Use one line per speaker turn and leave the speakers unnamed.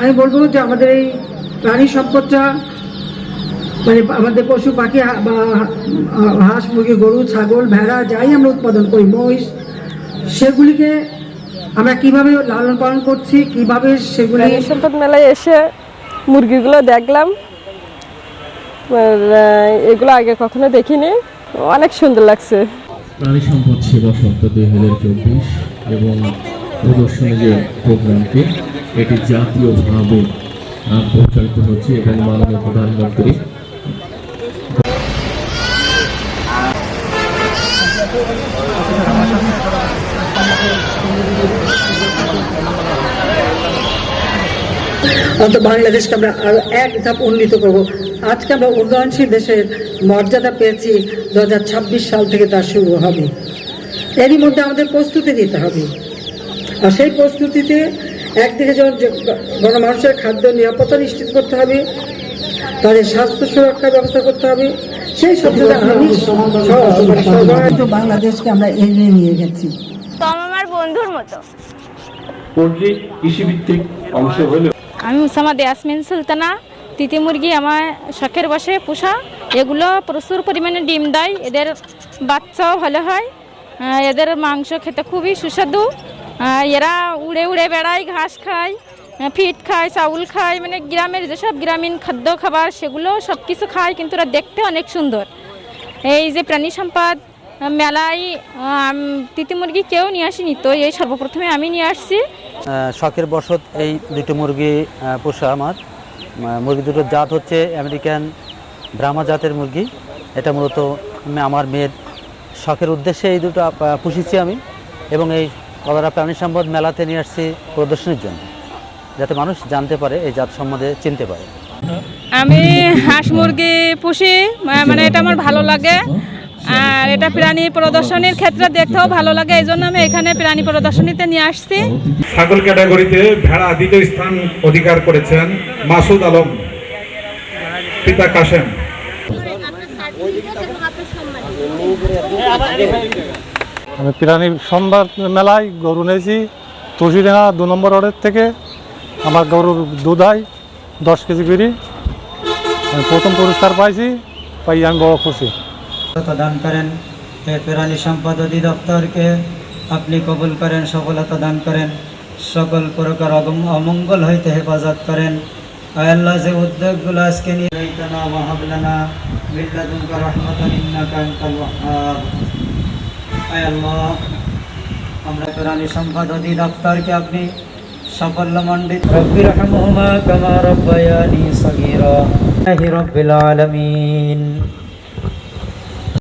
আমি বলব যে আমাদের এই প্রাণী সম্পদটা মানে আমাদের পশু পাখি বা হাঁস মুরগি গরু ছাগল ভেড়া যাই আমরা উৎপাদন করি মহিষ সেগুলিকে আমরা কীভাবে লালন পালন করছি কীভাবে সেগুলি
সম্পদ মেলায় এসে মুরগিগুলো দেখলাম। এগুলো আগে কখনো দেখিনি। অনেক সুন্দর লাগছে।
প্রাণী সম্পদ সেবা সপ্তাহ দুই হাজার চব্বিশ এবং প্রদর্শনী যে প্রোগ্রামটি, এটি জাতীয়ভাবে প্রচারিত হচ্ছে এবং মাননীয় প্রধানমন্ত্রী
অন্তত বাংলাদেশকে আমরা আরও এক ধাপ উন্নীত করব। আজকে আমরা উন্নয়নশীল দেশের মর্যাদা পেয়েছি, দু হাজার ছাব্বিশ সাল থেকে তা শুরু হবে। এরই মধ্যে আমাদের প্রস্তুতি নিতে হবে। আর সেই প্রস্তুতিতে একদিকে যেমন গণমানুষের খাদ্য নিরাপত্তা নিশ্চিত করতে হবে তাদের স্বাস্থ্য সুরক্ষার ব্যবস্থা করতে হবে সেই সাথে বাংলাদেশকে আমরা এগিয়ে নিয়ে গেছি।
তম আমার বন্ধুর মতো।
পোলট্রি কৃষিভিত্তিক অংশ হলেও
আমি উসামা দেয়াসমিন সুলতানা তিতি মুরগি আমার শখের বসে পোষা এগুলো প্রচুর পরিমাণে ডিম দেয় এদের বাচ্চাও ভালো হয় এদের মাংস খেতে খুবই সুস্বাদু। এরা উড়ে উড়ে বেড়ায়, ঘাস খায় ফিট খায়, চাউল খায় মানে গ্রামের যেসব গ্রামীণ খাদ্য, খাবার, সেগুলো সব কিছু খায়, কিন্তু ওরা দেখতে অনেক সুন্দর। এই যে প্রাণী সম্পদ মেলায় তিতি মুরগি কেউ নিয়ে আসেনি, তো এই সর্বপ্রথমে আমি নিয়ে আসছি।
শখের বসত এই দুটো মুরগি পোষা আমার। মুরগি দুটোর জাত হচ্ছে আমেরিকান ব্রাহ্মা জাতের মুরগি। এটা মূলত আমার মেয়ের শখের উদ্দেশ্যে এই দুটো পুষেছি আমি। এবং এই কলারা প্রাণী সম্পদ মেলাতে নিয়ে আসছি প্রদর্শনীর জন্য যাতে মানুষ জানতে পারে এই জাত সম্বন্ধে চিনতে পারে।
আমি হাঁস মুরগি পুষি মানে এটা আমার ভালো লাগে। আর এটা প্রাণী প্রদর্শনীর ক্ষেত্রে দেখতেও ভালো লাগে এই জন্য আমি এখানে প্রাণী প্রদর্শনীতে নিয়ে আসছি।
ছাগল ক্যাটাগরিতে ভেড়া দ্বিতীয় স্থান অধিকার করেছেন মাসুদ আলম পিতা কাশেম।
আমি প্রাণী সম্ভার মেলায় গরু নিয়েছি। তুলসীডাঙ্গা দু নম্বর ওয়ার্ডের থেকে। আমার গরুর দুধ হয় দশ কেজি করে আমি প্রথম পুরস্কার পাইছি পাই আমি বড় খুশি।
দান করেন প্রাণী সম্পদ অধিদপ্তরকে। আপনি কবুল করেন সফলতা দান করেন। সকল প্রকার অমঙ্গল হইতে হেফাজত করেন। আল্লাহ যে উদ্যোগগুলো আজকে নিয়ে রহমাতান আল্লাহ। আমরা প্রাণী সম্পদ অধিদপ্তরকে আপনি সাফল্য মণ্ডিত রব্বির রহমহুমা কামা রব্বায়ানি সগীরা। রব্বিল আলামিন।